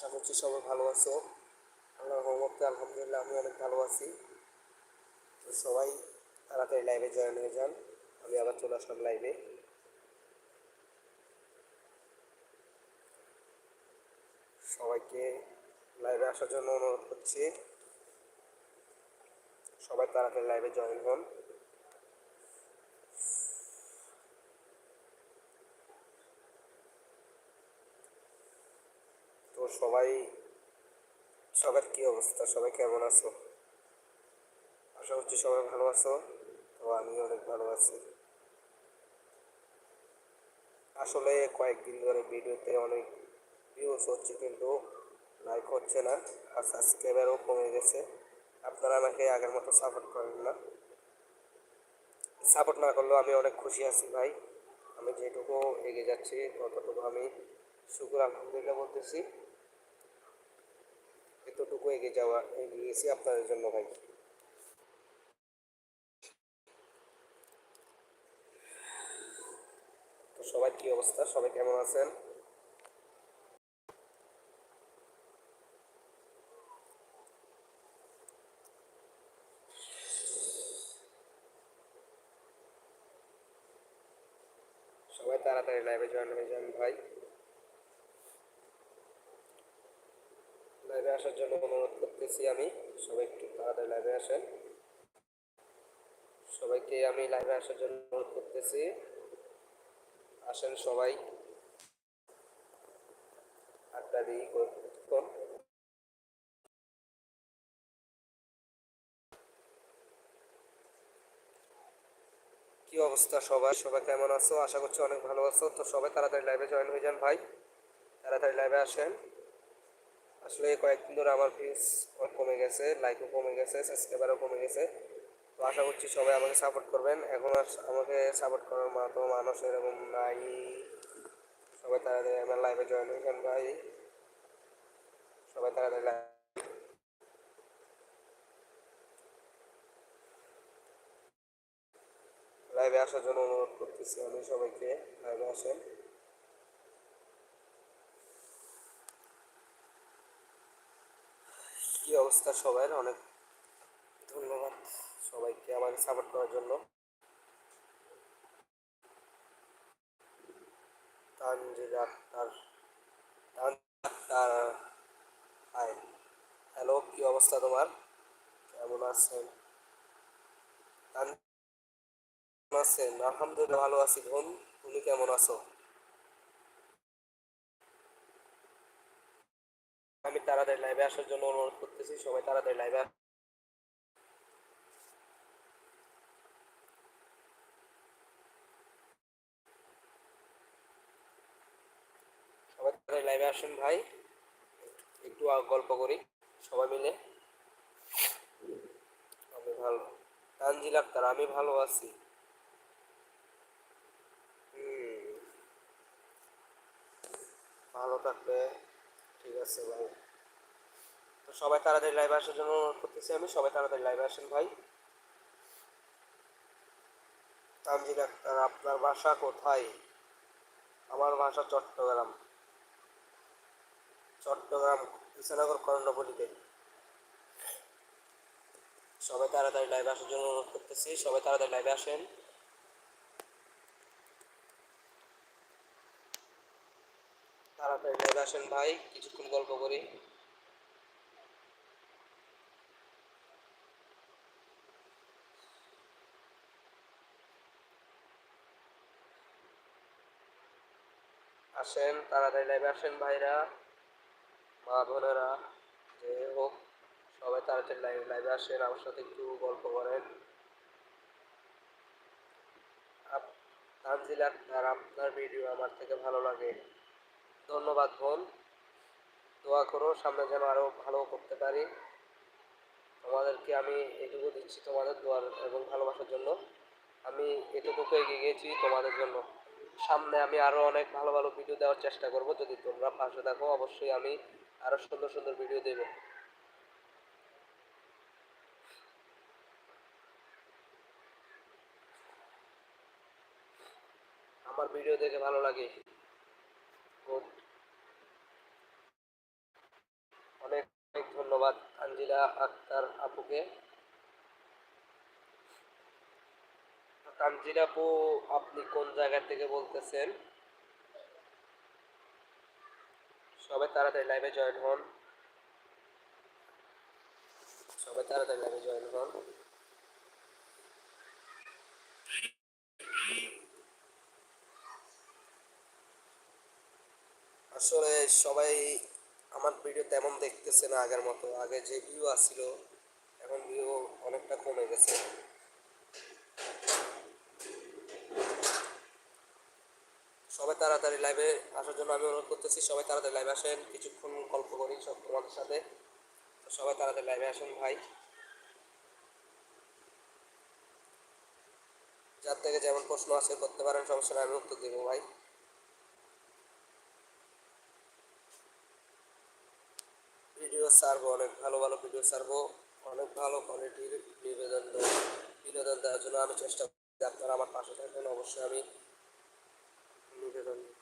আশা করছি সবাই ভালো আছো। আল্লাহর রহমতে আলহামদুলিল্লাহ আমি অনেক ভালো আছি। তো সবাই তাড়াতাড়ি লাইভে জয়েন হয়ে যান। আমি আবার চলে আসলাম লাইভে সবাইকে লাইভে আসার জন্য অনুরোধ করছি। সবাই তাড়াতাড়ি লাইভে জয়েন হন। সবাই, সবার কি অবস্থা? সবাই কেমন আছো? আশা করছি সবাই ভালো আছো। তো আমি অনেক ভালো আছি। আসলে কয়েকদিন ধরে ভিডিওতে অনেক ভিউজ হচ্ছে কিন্তু লাইক হচ্ছে না, আর সাবস্ক্রাইবারও কমে গেছে। আপনারা আমাকে আগের মতো সাপোর্ট করেন না। সাপোর্ট না করলেও আমি অনেক খুশি আছি ভাই। আমি যেটুকু এগিয়ে যাচ্ছি, ততটুকু আমি শুকুর, আলহামদুলিল্লাহ বলতেছি। এতটুকু এগিয়ে যাওয়া এগিয়েছি আপনাদের জন্য ভাই। তো সবাই কি অবস্থা? সবাই কেমন আছেন সবাই তাড়াতাড়ি লাইভে জয়েন হয়ে যান ভাই লাইভে আসার জন্য অনুরোধ আমি। সবাই একটু তাড়াতাড়ি লাইভে আসেন। সবাইকে আমি লাইভে আসার জন্য অনুরোধ করতেছি। আসেন সবাই। আড্ডা দিই কতক্ষণ কি অবস্থা সবাই? সবাই কেমন আছো? আশা করছি অনেক ভালো আছো। তো সবাই তাড়াতাড়ি লাইভে জয়েন হয়ে যান ভাই। তাড়াতাড়ি লাইভে আসেন। আসলে কয়েকদিন ধরে আমার অনেক কমে গেছে লাইকও কমে গেছে সাবস্ক্রাইবারও কমে গেছে। তো আশা করছি সবাই আমাকে সাপোর্ট করবেন। এখন আর আমাকে সাপোর্ট করার মতো মানুষ এরকম নাই। সবাই তাড়াতাড়ি আমার লাইভে জয়েন হয়ে যান ভাই। সবাই তাড়াতাড়ি লাইভে আসার জন্য অনুরোধ করতেছি আমি সবাইকে লাইভে আসেন। অবস্থা সবার অনেক ধন্যবাদ সবাইকে আমাকে সাপোর্ট করার জন্য। হ্যালো, কি অবস্থা তোমার? কেমন আছেন? আছেন? আলহামদুলিল্লাহ, ভালো আছি বোন, তুমি কেমন আছো? আমি তাড়াতাড়ি লাইভে আসার জন্য অনুরোধ করতেছি, সবাই তাড়াতাড়ি লাইভে সবাই তাড়াতাড়ি লাইভে আসেন ভাই। একটু গল্প করি, সবাই মিলে। আমি ভালো। তানজিল আক্তার, আমি ভালো আছি। ভালো থাকবে। ঠিক আছে ভাই। সবাই তাড়াতাড়ি লাইভে আসার জন্য অনুরোধ করতেছি আমি, সবাই তাড়াতাড়ি লাইভে আসেন ভাই। তানজিল আক্তার, আপনার বাসা কোথায়? আমার বাসা চট্টগ্রাম। চট্টগ্রাম, কৃষ্ণনগর কর্ণপল্লীতে সবাই তাড়াতাড়ি লাইভে আসার জন্য অনুরোধ করতেছি, সবাই তাড়াতাড়ি লাইভে আসেন। তাড়াতাড়ি লাইভে আসেন ভাই, কিছুক্ষণ গল্প করি। আসেন, তাড়াতাড়ি লাইভে আসেন ভাইরা। মা বোনেরা, যে হোক, সবাই তাড়াতাড়ি লাইভে লাইভে আসেন, আমার সাথে একটু গল্প করেন। তানজিল আক্তার আপনার ভিডিও আমার থেকে ভালো লাগে। ধন্যবাদ বোন। দোয়া করো, সামনে যেন আরও ভালো করতে পারি। তোমাদেরকে আমি এটুকু দিচ্ছি তোমাদের দোয়ার এবং ভালোবাসার জন্য। আমি এটুকু এগিয়ে গেছি তোমাদের জন্য। সামনে আমি আরও অনেক ভালো ভালো ভিডিও দেওয়ার চেষ্টা করব। যদি তোমরা পাশে থাকো, অবশ্যই আমি আরও সুন্দর সুন্দর ভিডিও দেবো। আমার ভিডিও দেখে ভালো লাগে। গুড। ধন্যবাদ, আঞ্জিলা আক্তার আপুকে। তানজিল আপু, আপনি কোন জায়গা থেকে বলতেছেন? সবাই তাড়াতাড়ি লাইভে জয়েন হন। সবাই তাড়াতাড়ি লাইভে জয়েন হন। আসলে সবাই আমার ভিডিও তেমন দেখতেছে না আগের মতো। আগে যে ভিউ আসছিল, এখন ভিউ অনেকটা কমে গেছে। সবাই তাড়াতাড়ি লাইভে আসার জন্য আমি অনুরোধ করতেছি, সবাই তাড়াতাড়ি লাইভে আসেন, কিছুক্ষণ গল্প করি সব তোমাদের সাথে। সবাই তাড়াতাড়ি লাইভে আসেন ভাই। যার থেকে যেমন প্রশ্ন আছে করতে পারেন, সমস্যা আমি উত্তর দেবো ভাই। ভিডিও ছাড়বো, অনেক ভালো ভালো ভিডিও ছাড়বো, অনেক ভালো কোয়ালিটির নিবেদন বিনোদন দেওয়ার জন্য আমি চেষ্টা করি। আপনারা আমার পাশে থাকবেন, অবশ্যই আমি নিবেদন দেব।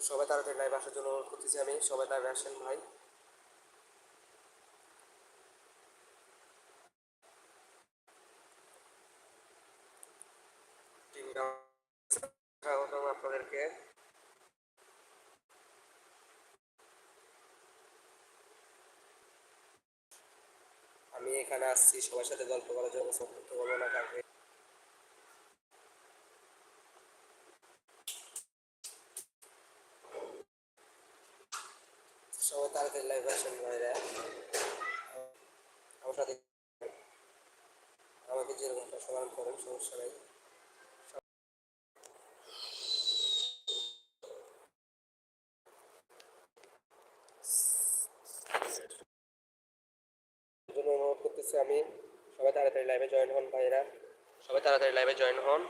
তো সবাই তাড়াতাড়ি লাইভ আসার জন্য অনুরোধ করতেছি আমি। সবাই লাইভে আসেন ভাই। আপনাদেরকে। আমি এখানে আসছি, সবার সাথে গল্প করার জন্য করতে বলব না কাউকে সবাই তাড়াতাড়ি লাইভ আসেন ভাইরা আমার সাথে আমাকে যেরকম সমান করেন সমস্যা নেই জন্য অনুরোধ করতেছি আমি সবাই তাড়াতাড়ি লাইভে জয়েন হন ভাইরা। সবাই তাড়াতাড়ি লাইভে জয়েন হন।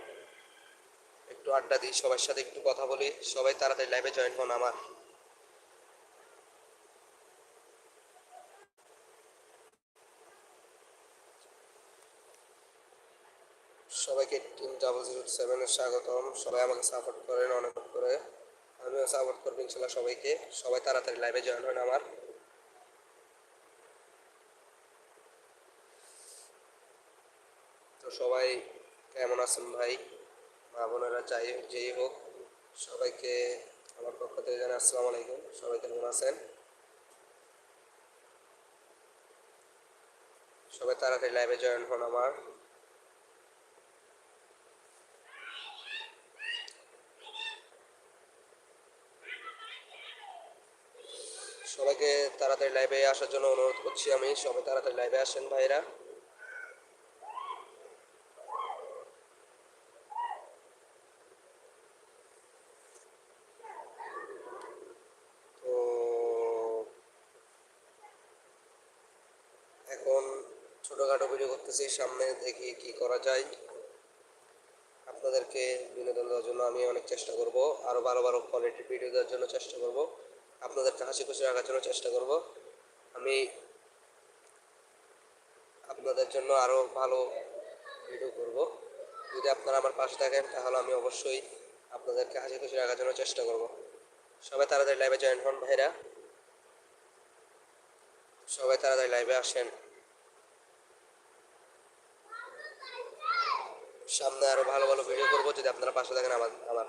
একটু আড্ডা দিই, সবার সাথে একটু কথা বলি। সবাই তাড়াতাড়ি লাইভে জয়েন হন আমার। সবাইকে টিম ডাবল জিরো সেভেনের স্বাগতম। সবাই আমাকে সাপোর্ট করেন অনেক করে। আমিও সাপোর্ট করব ইনশাল্লাহ সবাইকে। সবাই তাড়াতাড়ি লাইভে জয়েন হন আমার। সবাই কেমন আছেন ভাই? মা বোনেরা যাই যেই হোক, সবাইকে আমার পক্ষ থেকে জানাই আসসালামু আলাইকুম। সবাই কেমন আছেন? সবাই তাড়াতাড়ি লাইভে জয়েন হন আমার। সবাইকে তাড়াতাড়ি লাইভে আসার জন্য অনুরোধ করছি আমি। সবাই তাড়াতাড়ি লাইভে আসেন ভাইরা তো এখন ছোটোখাটো ভিডিও করতেছি, সামনে দেখি কি করা যায়। আপনাদেরকে বিনোদন দেওয়ার জন্য আমি অনেক চেষ্টা করব আরও ভালো ভালো কোয়ালিটির ভিডিও দেওয়ার জন্য চেষ্টা করব, আপনাদেরকে হাসি খুশি রাখার জন্য চেষ্টা করব। আমি আপনাদের জন্য আরও ভালো ভিডিও করব। যদি আপনারা আমার পাশে থাকেন, তাহলে আমি অবশ্যই আপনাদেরকে হাসি খুশি রাখার জন্য চেষ্টা করব। সবাই তাড়াতাড়ি লাইভে জয়েন হন, ভাইরা। সবাই তাড়াতাড়ি লাইভে আসেন। সামনে আরও ভালো ভালো ভিডিও করব। যদি আপনারা পাশে থাকেন, আমার আমার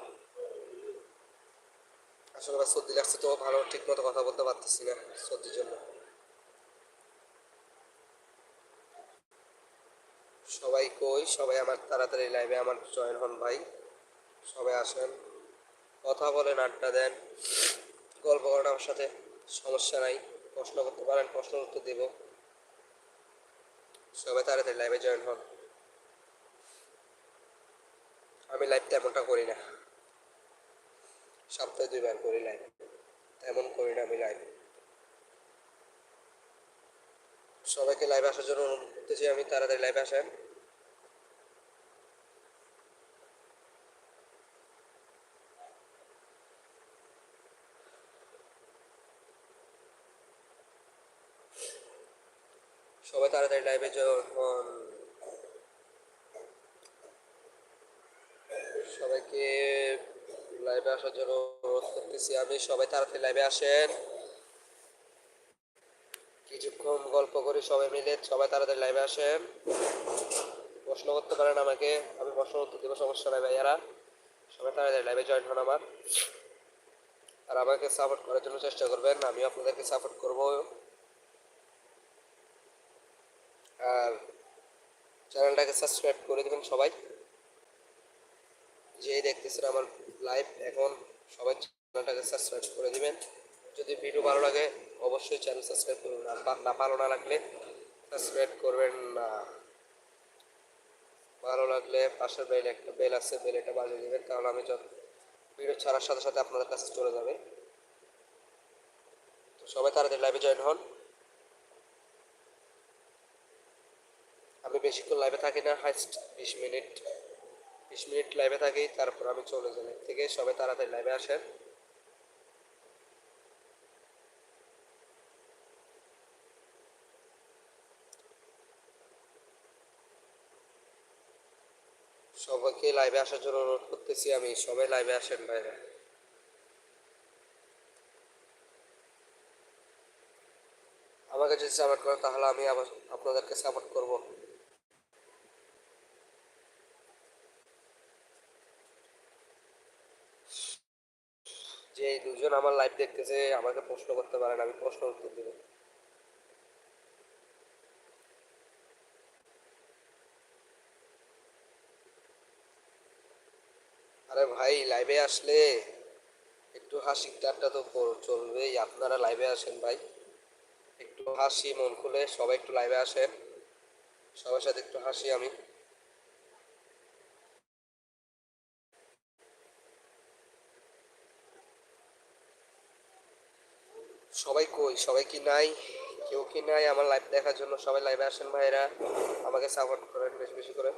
আসলে আমার সর্দি লাগছে, তো ভালো ঠিক মতো কথা বলতে পারতেছি না সর্দির জন্য। সবাই কই? সবাই আমার তাড়াতাড়ি লাইভে আমার জয়েন হন ভাই। সবাই আসেন। কথা বলেন, আড্ডা দেন। গল্প করেন আমার সাথে। সমস্যা নাই। প্রশ্ন করতে পারেন প্রশ্নের উত্তর দেব। সবাই তাড়াতাড়ি লাইভে জয়েন হন। আমি লাইভ তেমনটা করি না। সপ্তাহে দুইবার করি লাইভ তেমন করি না আমি লাইভ সবাইকে লাইভে আসার জন্য অনুরোধ করতেছি, আমি তাড়াতাড়ি লাইভে আসেন। সবাই তাড়াতাড়ি লাইভে যখন সবাইকে লাইভে আসার জন্য অনুরোধ করতেছি। আমি সবাই তাড়াতাড়ি লাইভে আসেন। কিছুক্ষণ গল্প করি সবাই মিলে। সবাই তাড়াতাড়ি লাইভে আসেন। প্রশ্ন করতে পারেন আমাকে। আমি প্রশ্ন উত্তর দেবো, সমস্যা নাই ভাইয়ারা। সবাই তাড়াতাড়ি লাইভে জয়েন হন আমার। আর আমাকে সাপোর্ট করার জন্য চেষ্টা করবেন। আমিও আপনাদেরকে সাপোর্ট করব। আর চ্যানেলটাকে সাবস্ক্রাইব করে দেবেন সবাই। যেই দেখতেছেন আমার লাইভ এখন সবাই চ্যানেলটাকে সাবস্ক্রাইব করে দিবেন। যদি ভিডিও ভালো লাগে, অবশ্যই চ্যানেল সাবস্ক্রাইব করবেন। আর না ভালো না লাগলে সাবস্ক্রাইব করবেন না। ভালো লাগলে পাশের বেল একটা বেল আছে বেল এটা বাজিয়ে দেবেন কারণ আমি যত ভিডিও ছাড়ার সাথে সাথে আপনাদের কাছে চলে যাবে। তো সবাই তাড়াতাড়ি লাইভে জয়েন হন। আমি বেশিক্ষণ লাইভে থাকি না হাইস্ট বিশ মিনিট। বিশ মিনিট লাইভে থাকি, তারপর আমি চলে যাই। থেকে সবাই তাড়াতাড়ি লাইভে আসেন। সবাইকে লাইভে আসার জন্য অনুরোধ করতেছি, আমি সবাই লাইভে আসেন বাইরে। আমাকে যদি সাপোর্ট করেন, তাহলে আমি আপনাদেরকে সাপোর্ট করব। দুজন আমার লাইভ দেখতেছে আমাকে প্রশ্ন করতে পারেন আমি প্রশ্ন উত্তর দেবো। আরে ভাই লাইভে আসলে একটু হাসি ঠাট্টা তো চলবেই। আপনারা লাইভে আসেন ভাই। একটু হাসি, মন খুলে সবাই একটু লাইভে আসেন। সবার সাথে একটু হাসি আমি। সবাই কই? সবাই কি নাই? কেউ কি নাই? আমার লাইভ দেখার জন্য সবাই লাইভে আসেন ভাইরা। আমাকে সাপোর্ট করেন, বেশি বেশি করে।